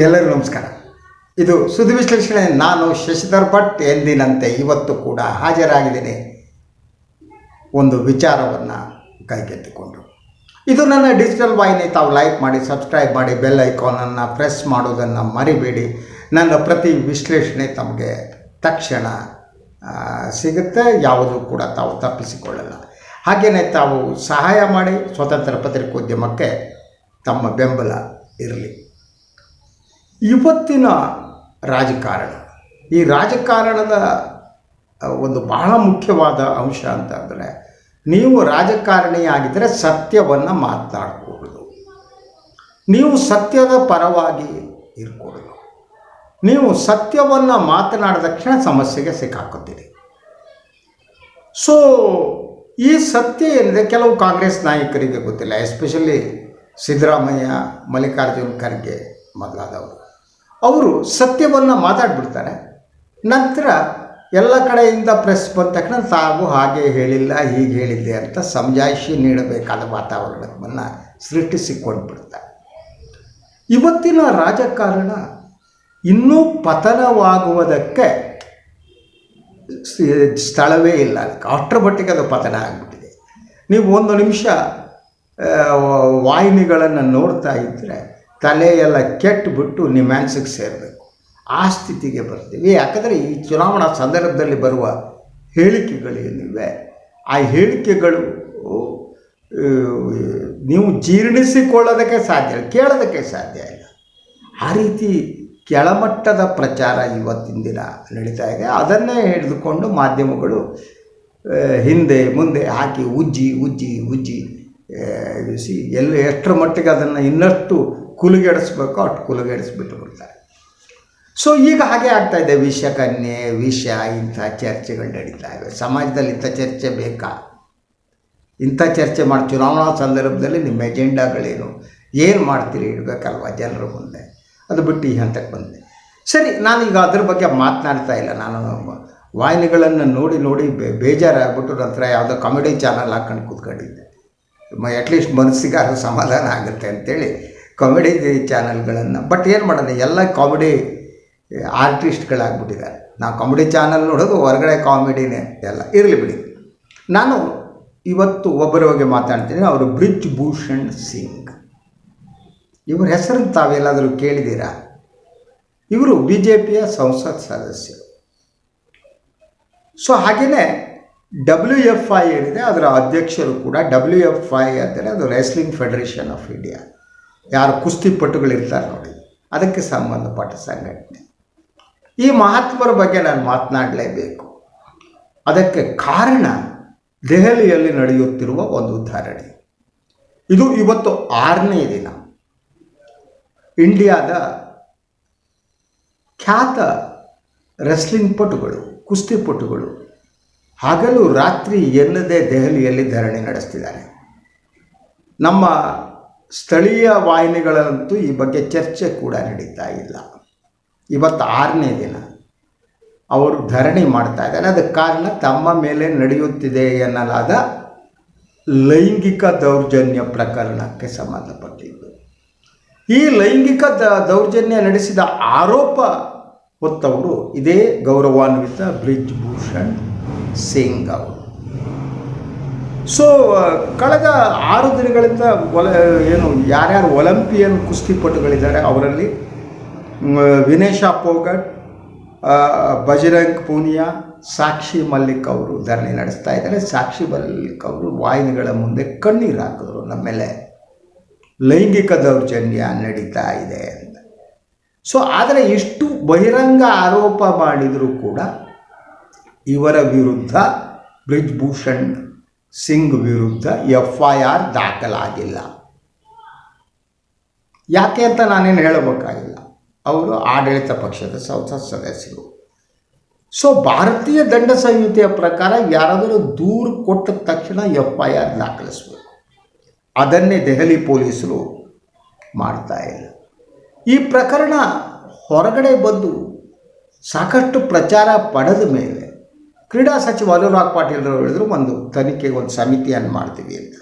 ಎಲ್ಲರಿಗೂ ನಮಸ್ಕಾರ. ಇದು ಸುದ್ದಿ ವಿಶ್ಲೇಷಣೆ. ನಾನು ಶಶಿಧರ್ ಭಟ್ ಎಂದಿನಂತೆ ಇವತ್ತು ಕೂಡ ಹಾಜರಾಗಿದ್ದೇನೆ. ಒಂದು ವಿಚಾರವನ್ನು ಕೈಗೆತ್ತಿಕೊಂಡು. ಇದು ನನ್ನ ಡಿಜಿಟಲ್ ವಾಹಿನಿ. ತಾವು ಲೈಕ್ ಮಾಡಿ, ಸಬ್ಸ್ಕ್ರೈಬ್ ಮಾಡಿ, ಬೆಲ್ ಐಕಾನನ್ನು ಪ್ರೆಸ್ ಮಾಡೋದನ್ನು ಮರಿಬೇಡಿ. ನನ್ನ ಪ್ರತಿ ವಿಶ್ಲೇಷಣೆ ತಮಗೆ ತಕ್ಷಣ ಸಿಗುತ್ತೆ. ಯಾವುದೂ ಕೂಡ ತಾವು ತಪ್ಪಿಸಿಕೊಳ್ಳಲ್ಲ. ಹಾಗೆಯೇ ತಾವು ಸಹಾಯ ಮಾಡಿ, ಸ್ವತಂತ್ರ ಪತ್ರಿಕೋದ್ಯಮಕ್ಕೆ ತಮ್ಮ ಬೆಂಬಲ ಇರಲಿ. ಇವತ್ತಿನ ರಾಜಕಾರಣ. ಈ ರಾಜಕಾರಣದ ಒಂದು ಬಹಳ ಮುಖ್ಯವಾದ ಅಂಶ ಅಂತಂದರೆ, ನೀವು ರಾಜಕಾರಣಿಯಾಗಿದ್ದರೆ ಸತ್ಯವನ್ನು ಮಾತನಾಡಬಹುದು ನೀವು ಸತ್ಯದ ಪರವಾಗಿ ಇರ್ಕೊಳ್ಳೋದು ನೀವು ಸತ್ಯವನ್ನು ಮಾತನಾಡಿದ ಕ್ಷಣ ಸಮಸ್ಯೆಗೆ ಸಿಕ್ಕಾಕೋತೀರಿ ಸೊ ಈ ಸತ್ಯ ಏನಿದೆ, ಕೆಲವು ಕಾಂಗ್ರೆಸ್ ನಾಯಕರಿಗೆ ಗೊತ್ತಿಲ್ಲ, ಎಸ್ಪೆಷಲಿ ಸಿದ್ದರಾಮಯ್ಯ, ಮಲ್ಲಿಕಾರ್ಜುನ್ ಖರ್ಗೆ ಮೊದಲಾದವರು. ಅವರು ಸತ್ಯವನ್ನು ಮಾತಾಡ್ಬಿಡ್ತಾರೆ. ನಂತರ ಎಲ್ಲ ಕಡೆಯಿಂದ ಪ್ರೆಸ್ ಬಂದ ತಕ್ಷಣ ತಾವು ಹಾಗೆ ಹೇಳಿಲ್ಲ, ಹೀಗೆ ಹೇಳಿದ್ದೆ ಅಂತ ಸಮಜಾಯಿಷಿ ನೀಡಬೇಕಾದ ವಾತಾವರಣವನ್ನು ಸೃಷ್ಟಿಸಿಕೊಂಡು ಬಿಡ್ತಾರೆ ಇವತ್ತಿನ ರಾಜಕಾರಣ ಇನ್ನೂ ಪತನವಾಗುವುದಕ್ಕೆ ಸ್ಥಳವೇ ಇಲ್ಲ. ಅಷ್ಟರ ಮಟ್ಟಿಗೆ ಅದು ಪತನ ಆಗಿಬಿಟ್ಟಿದೆ. ನೀವು ಒಂದು ನಿಮಿಷ ವಾಹಿನಿಗಳನ್ನು ನೋಡ್ತಾ ಇದ್ದರೆ ತಲೆ ಎಲ್ಲ ಕೆಟ್ಟುಬಿಟ್ಟು ನಿಮ್ಮ ಮನಸ್ಸಿಗೆ ಸೇರಬೇಕು. ಆ ಸ್ಥಿತಿಗೆ ಬರ್ತೀವಿ. ಯಾಕಂದರೆ ಈ ಚುನಾವಣಾ ಸಂದರ್ಭದಲ್ಲಿ ಬರುವ ಹೇಳಿಕೆಗಳೇನಿವೆ ಆ ಹೇಳಿಕೆಗಳು ನೀವು ಜೀರ್ಣಿಸಿಕೊಳ್ಳೋದಕ್ಕೆ ಸಾಧ್ಯ ಇಲ್ಲ, ಕೇಳೋದಕ್ಕೆ ಸಾಧ್ಯ ಇಲ್ಲ. ಆ ರೀತಿ ಕೆಳಮಟ್ಟದ ಪ್ರಚಾರ ಇವತ್ತಿನ ದಿನ ನಡೀತಾ ಇದೆ. ಅದನ್ನೇ ಹಿಡಿದುಕೊಂಡು ಮಾಧ್ಯಮಗಳು ಹಿಂದೆ, ಮುಂದೆ ಹಾಕಿ ಉಜ್ಜಿ ಉಜ್ಜಿ ಉಜ್ಜಿ ಎಲ್ಲಿ ಎಷ್ಟರ ಮಟ್ಟಿಗೆ ಅದನ್ನು ಇನ್ನಷ್ಟು ಕುಲುಗೆಡಿಸ್ಬೇಕೋ ಅಷ್ಟು ಕುಲುಗೆಡಿಸ್ಬಿಟ್ಟು ಬಿಡ್ತಾರೆ. ಸೊ ಈಗ ಹಾಗೆ ಆಗ್ತಾ ಇದೆ. ವಿಷ ಇಂಥ ಚರ್ಚೆಗಳು ನಡೀತಾ ಇವೆ. ಸಮಾಜದಲ್ಲಿ ಇಂಥ ಚರ್ಚೆ ಬೇಕಾ? ಇಂಥ ಚರ್ಚೆ ಮಾಡಿ ಚುನಾವಣಾ ಸಂದರ್ಭದಲ್ಲಿ ನಿಮ್ಮ ಎಜೆಂಡಾಗಳೇನು? ಏನು ಮಾಡ್ತೀರಿ ಇಡಬೇಕಲ್ವ ಜನರ ಮುಂದೆ? ಅದು ಬಿಟ್ಟು ಈ ಹಂತಕ್ಕೆ ಬಂದೆ. ಸರಿ ನಾನೀಗ ಅದ್ರ ಬಗ್ಗೆ ಮಾತನಾಡ್ತಾ ಇಲ್ಲ. ನಾನು ವಾಹಿನಿಗಳನ್ನು ನೋಡಿ ನೋಡಿ ಬೇಜಾರಾಗ್ಬಿಟ್ಟು ನಂತರ ಯಾವುದೋ ಕಾಮಿಡಿ ಚಾನಲ್ ಹಾಕೊಂಡು ಕೂತ್ಕೊಂಡಿದ್ದೆ. ಅಟ್ಲೀಸ್ಟ್ ಅದು ಸಮಾಧಾನ ಆಗುತ್ತೆ ಅಂತೇಳಿ ಕಾಮಿಡಿ ಚಾನಲ್ಗಳನ್ನು ಬಟ್ ಏನು ಮಾಡೋಣ ಎಲ್ಲ ಕಾಮಿಡಿ ಆರ್ಟಿಸ್ಟ್ಗಳಾಗ್ಬಿಟ್ಟಿದ್ದಾರೆ ನಾವು ಕಾಮಿಡಿ ಚಾನಲ್ ನೋಡೋದು, ಹೊರಗಡೆ ಕಾಮಿಡಿನೇ ಎಲ್ಲ. ಇರಲಿ ಬಿಡಿ. ನಾನು ಇವತ್ತು ಒಬ್ಬರ ಬಗ್ಗೆ ಮಾತಾಡ್ತೀನಿ. ಅವರು ಬ್ರಿಜ್ ಭೂಷಣ್ ಸಿಂಗ್. ಇವ್ರ ಹೆಸರನ್ನು ತಾವೆಲ್ಲಾದರೂ ಕೇಳಿದ್ದೀರಾ? ಇವರು ಬಿ ಜೆ ಪಿಯ ಸಂಸತ್ ಸದಸ್ಯರು. ಸೊ ಹಾಗೆಯೇ ಡಬ್ಲ್ಯೂ ಎಫ್ ಐ ಏನಿದೆ, ಅದರ ಅಧ್ಯಕ್ಷರು ಕೂಡ ಡಬ್ಲ್ಯೂ ಎಫ್ ಐ ಅಂದರೆ ಅದು ರೆಸ್ಲಿಂಗ್ ಫೆಡರೇಷನ್ ಆಫ್ ಇಂಡಿಯಾ ಯಾರು ಕುಸ್ತಿಪಟುಗಳಿರ್ತಾರೆ ನೋಡಿ. ಅದಕ್ಕೆ ಸಂಬಂಧಪಟ್ಟ ಸಂಘಟನೆ. ಈ ಮಹಾತ್ಮರ ಬಗ್ಗೆ ನಾನು ಮಾತನಾಡಲೇಬೇಕು. ಅದಕ್ಕೆ ಕಾರಣ ದೆಹಲಿಯಲ್ಲಿ ನಡೆಯುತ್ತಿರುವ ಒಂದು ಧರಣಿ. ಇದು ಇವತ್ತು ಆರನೇ ದಿನ. ಇಂಡಿಯಾದ ಖ್ಯಾತ ರೆಸ್ಲಿಂಗ್ ಪಟುಗಳು ಕುಸ್ತಿಪಟುಗಳು ಹಗಲು ರಾತ್ರಿ ಎನ್ನದೇ ದೆಹಲಿಯಲ್ಲಿ ಧರಣಿ ನಡೆಸ್ತಿದ್ದಾರೆ. ನಮ್ಮ ಸ್ಥಳೀಯ ವಾಹಿನಿಗಳಂತೂ ಈ ಬಗ್ಗೆ ಚರ್ಚೆ ಕೂಡ ನಡೀತಾ ಇಲ್ಲ. ಇವತ್ತು ಆರನೇ ದಿನ. ಅವರು ಧರಣಿ ಮಾಡ್ತಾ ಇದ್ದಾರೆ. ಅದಕ್ಕೆ ಕಾರಣ ತಮ್ಮ ಮೇಲೆ ನಡೆಯುತ್ತಿದೆ ಎನ್ನಲಾದ ಲೈಂಗಿಕ ದೌರ್ಜನ್ಯ ಪ್ರಕರಣಕ್ಕೆ ಸಂಬಂಧಪಟ್ಟಿದ್ದು. ಈ ಲೈಂಗಿಕ ದೌರ್ಜನ್ಯ ನಡೆಸಿದ ಆರೋಪ ಹೊತ್ತವರು ಇದೇ ಗೌರವಾನ್ವಿತ ಬ್ರಿಜ್ ಭೂಷಣ್ ಸಿಂಗ್ ಅವರು. ಸೊ ಕಳೆದ ಆರು ದಿನಗಳಿಂದ ಒಲ ಏನು, ಯಾರ್ಯಾರು ಒಲಂಪಿಯನ್ ಕುಸ್ತಿಪಟುಗಳಿದ್ದಾರೆ ಅವರಲ್ಲಿ ವಿನೇಶ ಪೋಗಟ್ ಬಜರಂಗ್ ಪೂನಿಯಾ, ಸಾಕ್ಷಿ ಮಲ್ಲಿಕ್ ಅವರು ಧರಣಿ ನಡೆಸ್ತಾ ಇದ್ದಾರೆ. ಸಾಕ್ಷಿ ಮಲ್ಲಿಕ್ ಅವರು ವಾಹಿನಿಗಳ ಮುಂದೆ ಕಣ್ಣೀರು ಹಾಕಿದ್ರು. ನಮ್ಮ ಮೇಲೆ ಲೈಂಗಿಕ ದೌರ್ಜನ್ಯ ನಡೀತಾ ಇದೆ ಅಂತ. ಸೊ ಆದರೆ ಇಷ್ಟು ಬಹಿರಂಗ ಆರೋಪ ಮಾಡಿದರೂ ಕೂಡ ಇವರ ವಿರುದ್ಧ ಬ್ರಿಜ್ ಭೂಷಣ್ ಸಿಂಗ್ ವಿರುದ್ಧ ಎಫ್ ಐ ಆರ್ ದಾಖಲಾಗಿಲ್ಲ. ಯಾಕೆ ಅಂತ ನಾನೇನು ಹೇಳಬೇಕಾಗಿಲ್ಲ. ಅವರು ಆಡಳಿತ ಪಕ್ಷದ ಸಂಸತ್ ಸದಸ್ಯರು. ಸೊ ಭಾರತೀಯ ದಂಡ ಸಂಹಿತೆಯ ಪ್ರಕಾರ ಯಾರಾದರೂ ದೂರು ಕೊಟ್ಟ ತಕ್ಷಣ ಎಫ್ ಐ ಆರ್ ದಾಖಲಿಸಬೇಕು. ಅದನ್ನೇ ದೆಹಲಿ ಪೊಲೀಸರು ಮಾಡ್ತಾ ಇಲ್ಲ. ಈ ಪ್ರಕರಣ ಹೊರಗಡೆ ಬಂದು ಸಾಕಷ್ಟು ಪ್ರಚಾರ ಪಡೆದ ಮೇಲೆ ಕ್ರೀಡಾ ಸಚಿವ ಅನುರಾಗ್ ಪಾಟೀಲ್ರವರು ಹೇಳಿದ್ರು, ಒಂದು ತನಿಖೆಗೆ ಒಂದು ಸಮಿತಿಯನ್ನು ಮಾಡ್ತೀವಿ ಅಂತ.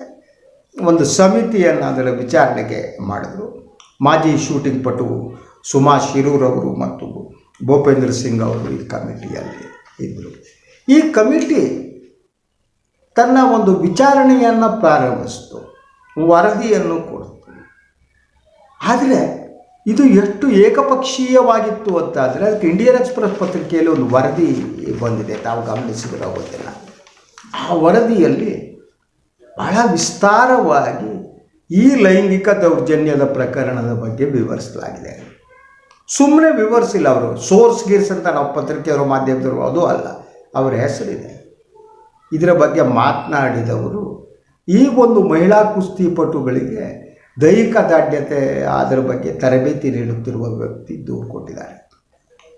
ಒಂದು ಸಮಿತಿಯನ್ನು ಅದರ ವಿಚಾರಣೆಗೆ ಮಾಡಿದ್ರು. ಮಾಜಿ ಶೂಟಿಂಗ್ ಪಟು ಸುಮಾ ಶಿರೂರವರು ಮತ್ತು ಭೂಪೇಂದ್ರ ಸಿಂಗ್ ಅವರು ಈ ಕಮಿಟಿಯಲ್ಲಿ ಇದ್ದರು ಈ ಕಮಿಟಿ ತನ್ನ ಒಂದು ವಿಚಾರಣೆಯನ್ನು ಪ್ರಾರಂಭಿಸಿತು, ವರದಿಯನ್ನು ಕೊಡ್ತು. ಆದರೆ ಇದು ಎಷ್ಟು ಏಕಪಕ್ಷೀಯವಾಗಿತ್ತು ಅಂತಾದರೆ ಅದಕ್ಕೆ ಇಂಡಿಯನ್ ಎಕ್ಸ್ಪ್ರೆಸ್ ಪತ್ರಿಕೆಯಲ್ಲಿ ಒಂದು ವರದಿ ಬಂದಿದೆ. ತಾವು ಗಮನಿಸಿದ್ರೆ ಗೊತ್ತಿಲ್ಲ. ಆ ವರದಿಯಲ್ಲಿ ಬಹಳ ವಿಸ್ತಾರವಾಗಿ ಈ ಲೈಂಗಿಕ ದೌರ್ಜನ್ಯದ ಪ್ರಕರಣದ ಬಗ್ಗೆ ವಿವರಿಸಲಾಗಿದೆ. ಸುಮ್ಮನೆ ವಿವರಿಸಿಲ್ಲ ಅವರು. ಸೋರ್ಸ್ ಗೀರ್ಸ್ ಅಂತ ನಾವು ಪತ್ರಿಕೆಯವರು ಮಾಧ್ಯಮದವರು ಅದು ಅಲ್ಲ. ಅವರ ಹೆಸರಿದೆ. ಇದರ ಬಗ್ಗೆ ಮಾತನಾಡಿದವರು ಈ ಒಂದು ಮಹಿಳಾ ಕುಸ್ತಿಪಟುಗಳಿಗೆ ದೈಹಿಕ ದಾಢ್ಯತೆ ಅದರ ಬಗ್ಗೆ ತರಬೇತಿ ನೀಡುತ್ತಿರುವ ವ್ಯಕ್ತಿ ದೂರು ಕೊಟ್ಟಿದ್ದಾರೆ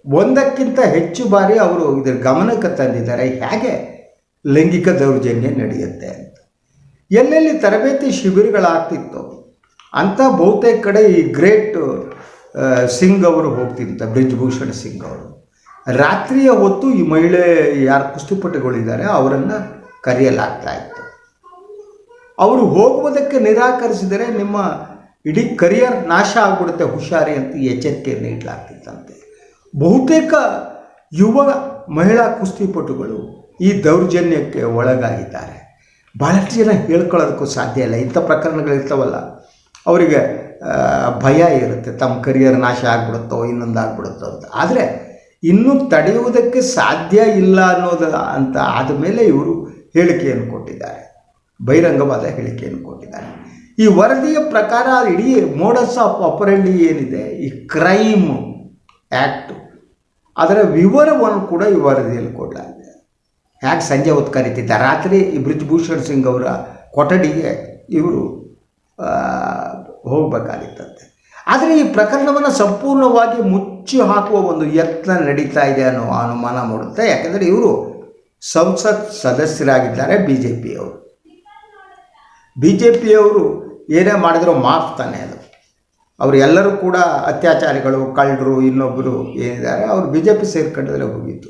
ಒಂದಕ್ಕಿಂತ ಹೆಚ್ಚು ಬಾರಿ ಅವರು ಇದರ ಗಮನಕ್ಕೆ ತಂದಿದ್ದಾರೆ. ಹೇಗೆ? ಲೈಂಗಿಕ ದೌರ್ಜನ್ಯ ನಡೆಯುತ್ತೆ ಅಂತ. ಎಲ್ಲೆಲ್ಲಿ ತರಬೇತಿ ಶಿಬಿರಗಳಾಗ್ತಿತ್ತು, ಅಂಥ ಬಹುತೇಕ ಕಡೆ ಈ ಗ್ರೇಟ್ ಸಿಂಗ್ ಅವರು ಹೋಗ್ತಿದ್ದ ಬ್ರಿಜ್ಭೂಷಣ್ ಸಿಂಗ್ ಅವರು. ರಾತ್ರಿಯ ಹೊತ್ತು ಈ ಮಹಿಳೆ ಯಾರು ಕುಸ್ತಿಪಟುಗಳಿದ್ದಾರೆ, ಅವರನ್ನು ಕರೆಯಲಾಗ್ತಾ ಇತ್ತು. ಅವರು ಹೋಗುವುದಕ್ಕೆ ನಿರಾಕರಿಸಿದರೆ ನಿಮ್ಮ ಇಡೀ ಕರಿಯರ್ ನಾಶ ಆಗ್ಬಿಡುತ್ತೆ, ಹುಷಾರಿ ಅಂತ ಎಚ್ಚರಿಕೆ ನೀಡಲಾಗ್ತಿತ್ತಂತೆ. ಬಹುತೇಕ ಯುವ ಮಹಿಳಾ ಕುಸ್ತಿಪಟುಗಳು ಈ ದೌರ್ಜನ್ಯಕ್ಕೆ ಒಳಗಾಗಿದ್ದಾರೆ. ಭಾಳಷ್ಟು ಜನ ಹೇಳ್ಕೊಳ್ಳೋದಕ್ಕೂ ಸಾಧ್ಯ ಇಲ್ಲ. ಇಂಥ ಪ್ರಕರಣಗಳಿರ್ತಾವಲ್ಲ ಅವರಿಗೆ ಭಯ ಇರುತ್ತೆ. ತಮ್ಮ ಕರಿಯರ್ ನಾಶ ಆಗ್ಬಿಡುತ್ತೋ ಇನ್ನೊಂದು ಆಗ್ಬಿಡುತ್ತೋ ಅಂತ. ಆದರೆ ಇನ್ನೂ ತಡೆಯುವುದಕ್ಕೆ ಸಾಧ್ಯ ಇಲ್ಲ ಅನ್ನೋದು ಅಂತ ಆದಮೇಲೆ ಇವರು ಹೇಳಿಕೆಯನ್ನು ಕೊಟ್ಟಿದ್ದಾರೆ. ಬಹಿರಂಗವಾದ ಹೇಳಿಕೆಯನ್ನು ಕೊಟ್ಟಿದ್ದಾರೆ. ಈ ವರದಿಯ ಪ್ರಕಾರ ಇಡೀ ಮೋಡಸ್ ಆಫ್ ಅಪರಲ್ಲಿ ಏನಿದೆ, ಈ ಕ್ರೈಮ್ ಆ್ಯಕ್ಟು ಅದರ ವಿವರವನ್ನು ಕೂಡ ಈ ವರದಿಯಲ್ಲಿ ಕೊಡಲಾಗಿದೆ. ಯಾಕೆ ಸಂಜೆ ಹೊತ್ತು ಕರೀತಿದ್ದ? ರಾತ್ರಿ ಈ ಬ್ರಿಜ್ಭೂಷಣ್ ಸಿಂಗ್ ಅವರ ಕೊಠಡಿಗೆ ಇವರು ಹೋಗಬೇಕಾಗಿತ್ತಂತೆ. ಆದರೆ ಈ ಪ್ರಕರಣವನ್ನು ಸಂಪೂರ್ಣವಾಗಿ ಮುಚ್ಚಿ ಹಾಕುವ ಒಂದು ಯತ್ನ ನಡೀತಾ ಇದೆ ಅನ್ನೋ ಅನುಮಾನ ಮೂಡುತ್ತೆ. ಯಾಕೆಂದರೆ ಇವರು ಸಂಸತ್ ಸದಸ್ಯರಾಗಿದ್ದಾರೆ ಬಿ ಜೆ ಪಿಯವರು ಬಿ ಜೆ ಪಿಯವರು ಏನೇ ಮಾಡಿದ್ರು ಮಾಫ್ ತಾನೆ ಅದು. ಅವರು ಎಲ್ಲರೂ ಕೂಡ ಅತ್ಯಾಚಾರಿಗಳು, ಕಳ್ಳರು ಇನ್ನೊಬ್ಬರು ಏನಿದ್ದಾರೆ, ಅವರು ಬಿ ಜೆ ಪಿ ಸೇರ್ಕೊಂಡ್ರೆ ಹೋಗಿತ್ತು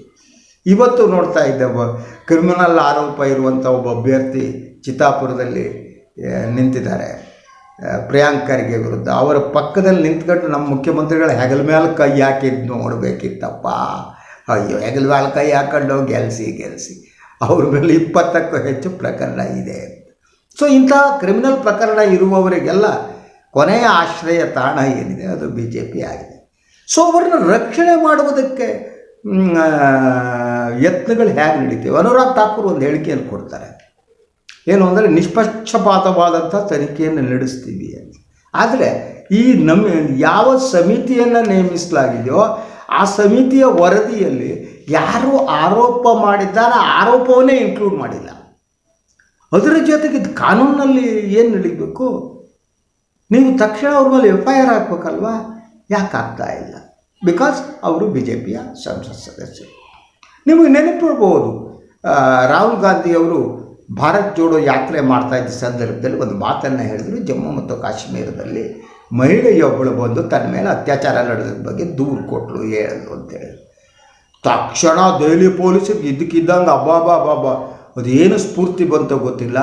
ಇವತ್ತು ನೋಡ್ತಾ ಇದ್ದೆ, ಒಬ್ಬ ಕ್ರಿಮಿನಲ್ ಆರೋಪ ಇರುವಂಥ ಒಬ್ಬ ಅಭ್ಯರ್ಥಿ ಚಿತ್ತಾಪುರದಲ್ಲಿ ನಿಂತಿದ್ದಾರೆ. ಪ್ರಿಯಾಂಕ್ ವಿರುದ್ಧ. ಅವರ ಪಕ್ಕದಲ್ಲಿ ನಿಂತ್ಕೊಂಡು ನಮ್ಮ ಮುಖ್ಯಮಂತ್ರಿಗಳ ಹೆಗಲ ಮೇಲೆ ಕೈ ಹಾಕಿದ್ದು ನೋಡಬೇಕಿತ್ತಪ್ಪ. ಅಯ್ಯೋ, ಹೆಗಲ ಮೇಲೆ ಕೈ ಹಾಕೊಂಡು ಗೆಲ್ಸಿ ಗೆಲ್ಸಿ. ಅವ್ರ ಮೇಲೆ ಇಪ್ಪತ್ತಕ್ಕೂ ಹೆಚ್ಚು ಪ್ರಕರಣ ಇದೆ. ಸೊ ಇಂಥ ಕ್ರಿಮಿನಲ್ ಪ್ರಕರಣ ಇರುವವರಿಗೆಲ್ಲ ಕೊನೆಯ ಆಶ್ರಯ ತಾಣ ಏನಿದೆ? ಅದು ಬಿ ಜೆ ಪಿ ಆಗಿದೆ. ಸೊ ಅವರನ್ನು ರಕ್ಷಣೆ ಮಾಡುವುದಕ್ಕೆ ಯತ್ನಗಳು ಹೇಗೆ ನಡೀತೀವಿ? ಅನುರಾಗ್ ಠಾಕೂರ್ ಒಂದು ಹೇಳಿಕೆಯನ್ನು ಕೊಡ್ತಾರೆ. ಏನು ಅಂದರೆ, ನಿಷ್ಪಕ್ಷಪಾತವಾದಂಥ ತನಿಖೆಯನ್ನು ನಡೆಸ್ತೀವಿ ಅಂತ. ಆದರೆ, ಈ ನಮ್ಮ ಯಾವ ಸಮಿತಿಯನ್ನು ನೇಮಿಸಲಾಗಿದೆಯೋ, ಆ ಸಮಿತಿಯ ವರದಿಯಲ್ಲಿ ಯಾರು ಆರೋಪ ಮಾಡಿದ್ದಾರೆ ಆರೋಪವನ್ನೇ ಇನ್ಕ್ಲೂಡ್ ಮಾಡಿಲ್ಲ. ಅದರ ಜೊತೆಗೆ ಕಾನೂನಲ್ಲಿ ಏನು ನಡೀಬೇಕು? ನೀವು ತಕ್ಷಣ ಅವ್ರ ಮೇಲೆ ಎಫ್ ಐ ಆರ್ ಹಾಕ್ಬೇಕಲ್ವಾ? ಯಾಕೆ ಆಗ್ತಾ ಇಲ್ಲ? ಬಿಕಾಸ್ ಅವರು ಬಿ ಜೆ ಪಿಯ ಸಂಸತ್ ಸದಸ್ಯರು. ನಿಮಗೆ ನೆನಪಿರ್ಬೋದು ರಾಹುಲ್ ಗಾಂಧಿಯವರು ಭಾರತ್ ಜೋಡೋ ಯಾತ್ರೆ ಮಾಡ್ತಾ ಇದ್ದ ಸಂದರ್ಭದಲ್ಲಿ ಒಂದು ಮಾತನ್ನು ಹೇಳಿದ್ರು, ಜಮ್ಮು ಮತ್ತು ಕಾಶ್ಮೀರದಲ್ಲಿ ಮಹಿಳೆಯೊಬ್ಬಳು ಬಂದು ತನ್ನ ಮೇಲೆ ಅತ್ಯಾಚಾರ ನಡೆದ ಬಗ್ಗೆ ದೂರು ಕೊಟ್ಟಳು ಹೇಳಿದ್ರು. ಅಂತೇಳಿ ತಕ್ಷಣ ದೆಹಲಿ ಪೊಲೀಸರಿಗೆ ಇದ್ದಕ್ಕಿದ್ದಂಗೆ ಅಬ್ಬಾಬಾ ಬಾಬಾ ಅದು ಏನು ಸ್ಫೂರ್ತಿ ಬಂತೋ ಗೊತ್ತಿಲ್ಲ.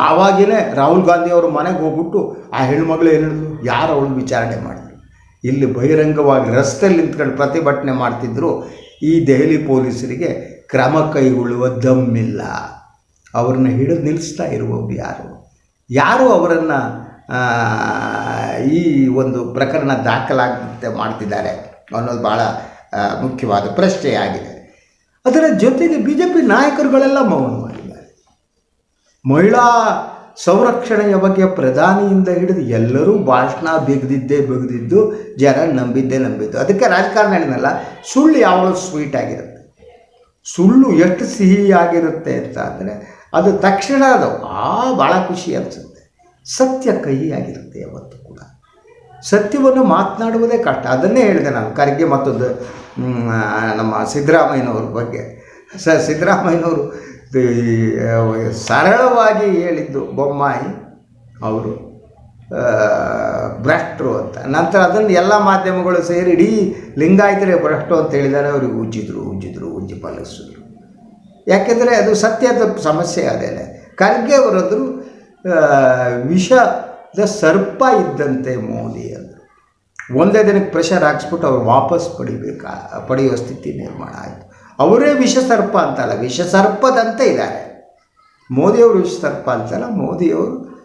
ತಾವಾಗಿಯೇ ರಾಹುಲ್ ಗಾಂಧಿ ಅವರು ಮನೆಗೆ ಹೋಗ್ಬಿಟ್ಟು ಆ ಹೆಣ್ಮಗಳು ಏನು ಹೇಳಿದ್ರು? ಯಾರು ಅವಳು ವಿಚಾರಣೆ ಮಾಡಿದ್ರು? ಇಲ್ಲಿ ಬಹಿರಂಗವಾಗಿ ರಸ್ತೆಯಲ್ಲಿ ನಿಂತ್ಕೊಂಡು ಪ್ರತಿಭಟನೆ ಮಾಡ್ತಿದ್ರು. ಈ ದೆಹಲಿ ಪೊಲೀಸರಿಗೆ ಕ್ರಮ ಕೈಗೊಳ್ಳುವ ದಮ್ಮಿಲ್ಲ. ಅವರನ್ನು ಹಿಡಿದು ನಿಲ್ಲಿಸ್ತಾ ಇರುವವರು ಯಾರು? ಯಾರು ಅವರನ್ನು ಈ ಒಂದು ಪ್ರಕರಣ ದಾಖಲಾಗುತ್ತೆ ಮಾಡ್ತಿದ್ದಾರೆ ಅನ್ನೋದು ಭಾಳ ಮುಖ್ಯವಾದ ಪ್ರಶ್ನೆಯಾಗಿದೆ. ಅದರ ಜೊತೆಗೆ ಬಿ ಜೆ ಪಿ ನಾಯಕರುಗಳೆಲ್ಲ ಮೌನ ಮಾಡಿದ್ದಾರೆ. ಮಹಿಳಾ ಸಂರಕ್ಷಣೆಯ ಬಗ್ಗೆ ಪ್ರಧಾನಿಯಿಂದ ಹಿಡಿದು ಎಲ್ಲರೂ ಭಾಷಣ ಬಿಗದಿದ್ದೇ ಬಿಗದಿದ್ದು, ಜನ ನಂಬಿದ್ದೇ ನಂಬಿದ್ದು. ಅದಕ್ಕೆ ರಾಜಕಾರಣ ಹೇಳಿದಲ್ಲ ಸುಳ್ಳು ಯಾವಾಗಲೂ ಸ್ವೀಟ್ ಆಗಿರುತ್ತೆ. ಸುಳ್ಳು ಎಷ್ಟು ಸಿಹಿಯಾಗಿರುತ್ತೆ ಅಂತ ಅಂದರೆ, ಅದು ತಕ್ಷಣ ಅದು, ಆ ಭಾಳ ಖುಷಿ ಅನಿಸುತ್ತೆ. ಸತ್ಯ ಕಹಿಯಾಗಿರುತ್ತೆ ಯಾವತ್ತು ಕೂಡ. ಸತ್ಯವನ್ನು ಮಾತನಾಡುವುದೇ ಕಷ್ಟ. ಅದನ್ನೇ ಹೇಳಿದೆ ನಾನು ಖರ್ಗೆ ಮತ್ತೊಂದು ನಮ್ಮ ಸಿದ್ದರಾಮಯ್ಯನವ್ರ ಬಗ್ಗೆ. ಸ, ಸಿದ್ದರಾಮಯ್ಯನವರು ಸರಳವಾಗಿ ಹೇಳಿದ್ದು ಬೊಮ್ಮಾಯಿ ಅವರು ಭ್ರಷ್ಟರು ಅಂತ. ನಂತರ ಅದನ್ನು ಎಲ್ಲ ಮಾಧ್ಯಮಗಳು ಸೇರಿ ಇಡೀ ಲಿಂಗಾಯತರೇ ಭ್ರಷ್ಟು ಅಂತ ಹೇಳಿದ್ದಾರೆ, ಅವ್ರಿಗೆ ಉಜ್ಜಿದ್ರು ಉಜ್ಜಿದ್ರು, ಉಜ್ಜಿ ಪಾಲಿಸಿದ್ರು ಯಾಕೆಂದರೆ ಅದು ಸತ್ಯದ ಸಮಸ್ಯೆ ಅದೇನೆ. ಖರ್ಗೆ ಅವರದ್ರು ವಿಷದ ಸರ್ಪ ಇದ್ದಂತೆ ಮೋದಿ ಅಂದರು ಒಂದೇ ದಿನಕ್ಕೆ ಪ್ರೆಷರ್ ಹಾಕ್ಸ್ಬಿಟ್ಟು ಅವ್ರು ವಾಪಸ್ ಪಡಿಬೇಕಾ ಪಡೆಯುವ ಸ್ಥಿತಿ ನಿರ್ಮಾಣ ಆಯಿತು. ಅವರೇ ವಿಷ ಸರ್ಪ ಅಂತಲ್ಲ ವಿಷಸರ್ಪದಂತೆ ಇದ್ದಾರೆ. ಮೋದಿಯವರು ವಿಷ ಸರ್ಪ ಅಂತಲ್ಲ ಮೋದಿಯವರು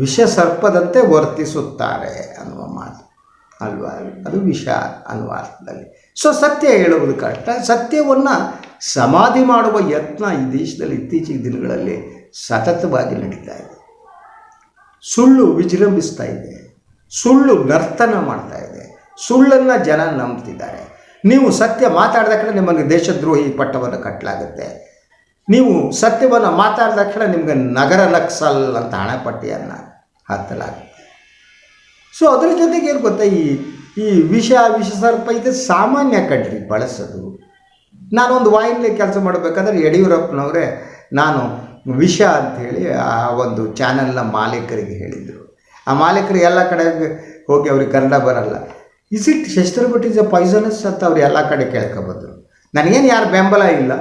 ವಿಷ ಸರ್ಪದಂತೆ ವರ್ತಿಸುತ್ತಾರೆ ಅನ್ನುವ ಮಾತು. ಅಲ್ವಾ? ಅದು ವಿಷ ಅನ್ನುವ ಅರ್ಥದಲ್ಲಿ. ಸೊ ಸತ್ಯ ಹೇಳುವುದು ಕಷ್ಟ. ಸತ್ಯವನ್ನು ಸಮಾಧಿ ಮಾಡುವ ಯತ್ನ ಈ ದೇಶದಲ್ಲಿ ಇತ್ತೀಚಿನ ದಿನಗಳಲ್ಲಿ ಸತತವಾಗಿ ನಡೀತಾ ಇದೆ. ಸುಳ್ಳು ವಿಜೃಂಭಿಸ್ತಾ ಇದೆ. ಸುಳ್ಳು ನರ್ತನ ಮಾಡ್ತಾ ಇದೆ. ಸುಳ್ಳನ್ನು ಜನ ನಂಬ್ತಿದ್ದಾರೆ. ನೀವು ಸತ್ಯ ಮಾತಾಡಿದ ನಿಮಗೆ ದೇಶದ್ರೋಹಿ ಪಟ್ಟವನ್ನು ಕಟ್ಟಲಾಗುತ್ತೆ ನೀವು ಸತ್ಯವನ್ನು ಮಾತಾಡಿದ ಕಡೆ ನಿಮಗೆ ನಗರ ನಕ್ಸಲ್ ಅಂತ ಹಣಪಟ್ಟಿಯನ್ನು ಹತ್ತಲಾಗುತ್ತೆ. ಸೊ ಅದರ ಜೊತೆಗೆ ಏನು ಗೊತ್ತಾ, ಈ ಈ ವಿಷ ವಿಷ ಸರ್ಪ ಇದು ಸಾಮಾನ್ಯ ಕಣ್ರಿ ಬಳಸೋದು. ನಾನೊಂದು ವಾಹಿನಿ ಕೆಲಸ ಮಾಡಬೇಕಾದ್ರೆ ಯಡಿಯೂರಪ್ಪನವರೇ, ನಾನು ವಿಷ ಅಂಥೇಳಿ ಆ ಒಂದು ಚಾನೆಲ್ನ ಮಾಲೀಕರಿಗೆ ಹೇಳಿದರು. ಆ ಮಾಲೀಕರು ಎಲ್ಲ ಕಡೆ ಹೋಗಿ ಅವ್ರಿಗೆ ಕನ್ನಡ ಬರಲ್ಲ. ಇಸ್ ಇಟ್ ಶಸ್ತ್ರ ಬಟ್ ಇಸ್ ಎ ಪಾಯ್ಸನಸ್ ಅಂತ ಅವ್ರು ಎಲ್ಲ ಕಡೆ ಕೇಳ್ಕೊಬಂದರು ನನಗೇನು ಯಾರು ಬೆಂಬಲ ಇಲ್ಲ.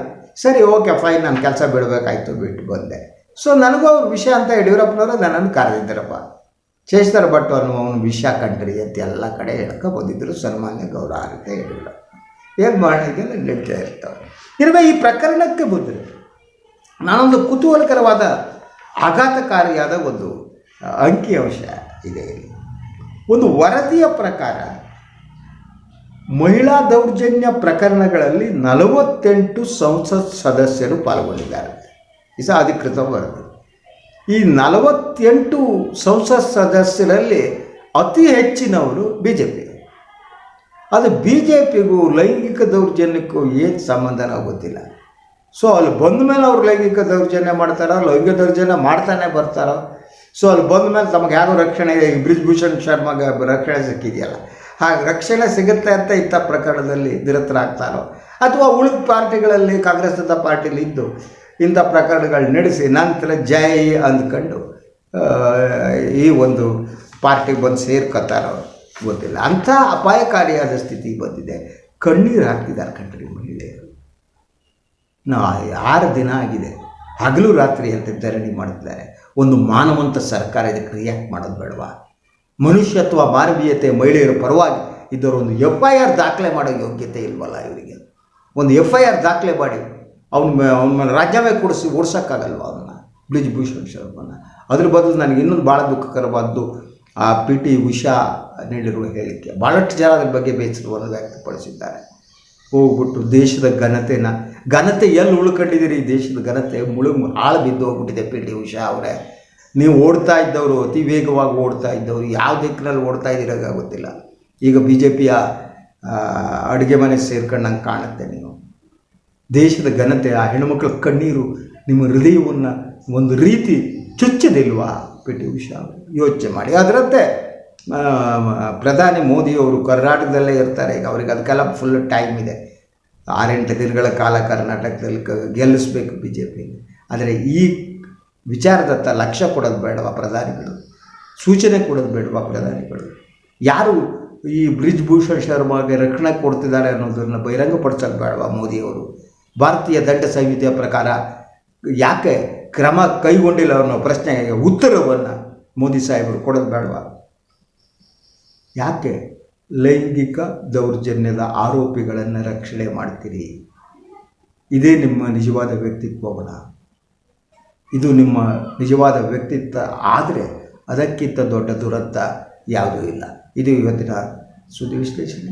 ಸರಿ ಓಕೆ ಫೈನ್ ನಾನು ಕೆಲಸ ಬಿಡಬೇಕಾಯ್ತು, ಬಿಟ್ಟು ಬಂದೆ. ಸೊ ನನಗೂ ಅವ್ರ ವಿಷಯ ಅಂತ ಯಡಿಯೂರಪ್ಪನವರು ನನ್ನನ್ನು ಕರೆದಿದ್ದರಪ್ಪ. ಶೇಷಧರ ಭಟ್ ಅನ್ನುವ ಅವನು ವಿಷ ಕಂಡ್ರಿ ಅಂತ ಎಲ್ಲ ಕಡೆ ಹೇಳ್ಕೊ ಬಂದಿದ್ದರು ಸನ್ಮಾನ್ಯ ಗೌರವ ಅಂತ ಯಡಿಯೂರಪ್ಪ ಏನು ಮಾಡಿದ್ರೆ ನಡೀತಾ ಇರ್ತಾವೆ ಇರುವ ಈ ಪ್ರಕರಣಕ್ಕೆ ಬಂದರೆ. ನಾನೊಂದು ಕುತೂಹಲಕರವಾದ ಆಘಾತಕಾರಿಯಾದ ಒಂದು ಅಂಕಿಅಂಶ ಇದೆ ಇಲ್ಲಿ. ಒಂದು ವರದಿಯ ಪ್ರಕಾರ, ಮಹಿಳಾ ದೌರ್ಜನ್ಯ ಪ್ರಕರಣಗಳಲ್ಲಿ ನಲವತ್ತೆಂಟು ಸಂಸತ್ ಸದಸ್ಯರು ಪಾಲ್ಗೊಂಡಿದ್ದಾರೆ. ಇದು ಅಧಿಕೃತ ವರದಿ. ಈ ನಲವತ್ತೆಂಟು ಸಂಸತ್ ಸದಸ್ಯರಲ್ಲಿ ಅತಿ ಹೆಚ್ಚಿನವರು ಬಿ ಜೆ ಪಿ ಅದು ಬಿ ಜೆ ಪಿಗೂ ಲೈಂಗಿಕ ದೌರ್ಜನ್ಯಕ್ಕೂ ಏನು ಸಂಬಂಧನ ಗೊತ್ತಿಲ್ಲ. ಸೊ ಅಲ್ಲಿ ಬಂದ ಮೇಲೆ ಅವ್ರು ಲೈಂಗಿಕ ದೌರ್ಜನ್ಯ ಮಾಡ್ತಾರೋ, ಲೈಂಗಿಕ ದೌರ್ಜನ್ಯ ಮಾಡ್ತಾನೆ ಬರ್ತಾರೋ ಸೊ ಅಲ್ಲಿ ಬಂದ ಮೇಲೆ ತಮಗೆ ಯಾರು ರಕ್ಷಣೆ ಬ್ರಿಜ್ಭೂಷಣ್ ಶರ್ಮಾಗೆ ರಕ್ಷಣೆ ಸಿಕ್ಕಿದೆಯಲ್ಲ. ಹಾಗೆ ರಕ್ಷಣೆ ಸಿಗುತ್ತೆ ಅಂತ ಇಂಥ ಪ್ರಕರಣದಲ್ಲಿ ನಿರತರಾಗ್ತಾರೋ? ಅಥವಾ ಉಳಿದ ಪಾರ್ಟಿಗಳಲ್ಲಿ ಕಾಂಗ್ರೆಸ್ ಪಾರ್ಟಿಲಿ ಇದ್ದು ಇಂಥ ಪ್ರಕರಣಗಳು ನಡೆಸಿ ನಂತರ ಜೈ ಅಂದ್ಕೊಂಡು ಈ ಒಂದು ಪಾರ್ಟಿಗೆ ಬಂದು ಸೇರ್ಕೊತಾರೋ ಗೊತ್ತಿಲ್ಲ. ಅಂಥ ಅಪಾಯಕಾರಿಯಾದ ಸ್ಥಿತಿ ಬಂದಿದೆ. ಕಣ್ಣೀರು ಹಾಕ್ತಿದ್ದಾರೆ ಕಂಟ್ರಿ ಮಹಿಳೆಯರು. ನಾ ಆರು ದಿನ ಆಗಿದೆ. ಹಗಲು ರಾತ್ರಿ ಅಂತ ಧರಣಿ ಮಾಡಿದ್ದಾರೆ. ಒಂದು ಮಾನವಂತ ಸರ್ಕಾರ ಇದಕ್ಕೆ ರಿಯಾಕ್ಟ್ ಮಾಡೋದು ಬೇಡವಾ? ಮನುಷ್ಯತ್ವ ಮಾನವೀಯತೆ, ಮಹಿಳೆಯರ ಪರವಾಗಿ ಇದ್ದವರು ಒಂದು ಎಫ್ ಐ ಆರ್ ದಾಖಲೆ ಮಾಡೋ ಯೋಗ್ಯತೆ ಇಲ್ವಲ್ಲ ಇವರಿಗೆ? ಒಂದು ಎಫ್ ಐ ಆರ್ ದಾಖಲೆ ಮಾಡಿ ಅವನ ಅವನ ರಾಜ್ಯವೇ ಕೊಡಿಸಿ ಓಡ್ಸೋಕ್ಕಾಗಲ್ವ ಬ್ರಿಜ್ ಭೂಷಣ್ ಶರ್ಮನ. ಅದ್ರ ಬದಲು ನನಗೆ ಇನ್ನೊಂದು ಭಾಳ ದುಃಖಕರವಾದ್ದು ಆ ಪಿ ಟಿ ಉಷಾ ನೀಡಿರುವ ಹೇಳಿಕೆ. ಭಾಳಷ್ಟು ಜನ ಅದ್ರ ಬಗ್ಗೆ ಬೇಸರವನ್ನು ವ್ಯಕ್ತಪಡಿಸಿದ್ದಾರೆ. ಹೋಗ್ಬಿಟ್ಟು ದೇಶದ ಘನತೆನ ಘನತೆ ಎಲ್ಲಿ ಉಳ್ಕೊಂಡಿದ್ದೀರಿ ಈ ದೇಶದ ಘನತೆ? ಮುಳುಗು ಹಾಳು ಬಿದ್ದು ಹೋಗ್ಬಿಟ್ಟಿದೆ ಪಿ ಟಿ ಉಷಾ ಅವರೇ. ನೀವು ಓಡ್ತಾ ಇದ್ದವರು, ಅತಿ ವೇಗವಾಗಿ ಓಡ್ತಾ ಇದ್ದವರು, ಯಾವ ದಿಕ್ಕಿನಲ್ಲಿ ಓಡ್ತಾ ಇದ್ದೀರಾಗ ಗೊತ್ತಿಲ್ಲ. ಈಗ ಬಿ ಜೆ ಪಿಯ ಅಡುಗೆ ಮನೆ ಸೇರ್ಕೊಂಡಂಗೆ ಕಾಣುತ್ತೆ ನೀವು ದೇಶದ ಘನತೆ, ಆ ಹೆಣ್ಣುಮಕ್ಕಳ ಕಣ್ಣೀರು ನಿಮ್ಮ ಹೃದಯವನ್ನು ಒಂದು ರೀತಿ ಚುಚ್ಚದಿಲ್ವಾ ಪಿ ಟಿ ಉಷಾ ಯೋಚನೆ ಮಾಡಿ. ಅದರಂತೆ ಪ್ರಧಾನಿ ಮೋದಿಯವರು ಕರ್ನಾಟಕದಲ್ಲೇ ಇರ್ತಾರೆ. ಈಗ ಅವ್ರಿಗೆ ಅದಕ್ಕೆಲ್ಲ ಫುಲ್ ಟೈಮ್ ಇದೆ. ಆರೆಂಟು ದಿನಗಳ ಕಾಲ ಕರ್ನಾಟಕದಲ್ಲಿ ಗೆಲ್ಲಿಸ್ಬೇಕು ಬಿ ಜೆ ಪಿ ಆದರೆ ಈ ವಿಚಾರದತ್ತ ಲಕ್ಷ್ಯ ಕೊಡೋದು ಬೇಡವಾ ಪ್ರಧಾನಿಗಳು? ಸೂಚನೆ ಕೊಡೋದು ಬೇಡವಾ ಪ್ರಧಾನಿಗಳು? ಯಾರು ಈ ಬ್ರಿಜ್ ಭೂಷಣ್ ಶರ್ಮಾಗೆ ರಕ್ಷಣೆ ಕೊಡ್ತಿದ್ದಾರೆ ಅನ್ನೋದನ್ನು ಬಹಿರಂಗಪಡಿಸೋದು ಬೇಡವಾ ಮೋದಿಯವರು? ಭಾರತೀಯ ದಂಡ ಸಂಹಿತೆಯ ಪ್ರಕಾರ ಯಾಕೆ ಕ್ರಮ ಕೈಗೊಂಡಿಲ್ಲ ಅನ್ನೋ ಪ್ರಶ್ನೆಗೆ ಉತ್ತರವನ್ನು ಮೋದಿ ಸಾಹೇಬರು ಕೊಡೋದು ಬೇಡವಾ? ಯಾಕೆ? ಲೈಂಗಿಕ ದೌರ್ಜನ್ಯದ ಆರೋಪಿಗಳನ್ನು ರಕ್ಷಣೆ ಮಾಡ್ತೀರಿ. ಇದೇ ನಿಮ್ಮ ನಿಜವಾದ ವ್ಯಕ್ತಿತ್ವವನ ಇದು ನಿಮ್ಮ ನಿಜವಾದ ವ್ಯಕ್ತಿತ್ವ ಆದರೆ ಅದಕ್ಕಿಂತ ದೊಡ್ಡ ದುರಂತ ಯಾವುದೂ ಇಲ್ಲ. ಇದು ಇವತ್ತಿನ ಸುದ್ದಿ ವಿಶ್ಲೇಷಣೆ.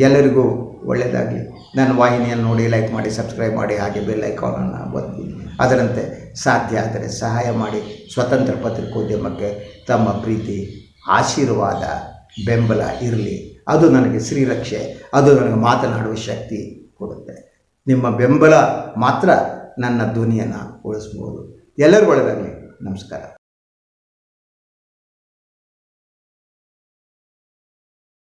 ಎಲ್ಲರಿಗೂ ಒಳ್ಳೆಯದಾಗಲಿ ನನ್ನ ವಾಹಿನಿಯನ್ನು ನೋಡಿ, ಲೈಕ್ ಮಾಡಿ, ಸಬ್ಸ್ಕ್ರೈಬ್ ಮಾಡಿ, ಹಾಗೆ ಬೆಲ್ ಐಕಾನನ್ನು ಒತ್ತಿ. ಅದರಂತೆ ಸಾಧ್ಯ ಆದರೆ ಸಹಾಯ ಮಾಡಿ ಸ್ವತಂತ್ರ ಪತ್ರಿಕೋದ್ಯಮಕ್ಕೆ ತಮ್ಮ ಪ್ರೀತಿ, ಆಶೀರ್ವಾದ ಬೆಂಬಲ ಇರಲಿ. ಅದು ನನಗೆ ಶ್ರೀರಕ್ಷೆ, ಅದು ನನಗೆ ಮಾತನಾಡುವ ಶಕ್ತಿ ಕೊಡುತ್ತೆ. ನಿಮ್ಮ ಬೆಂಬಲ ಮಾತ್ರ ನನ್ನ ಧ್ವನಿಯನ್ನು ಉಳಿಸ್ಬೋದು ಎಲ್ಲರಿಗೂ ಒಳ್ಳೆಯದಾಗಲಿ ನಮಸ್ಕಾರ.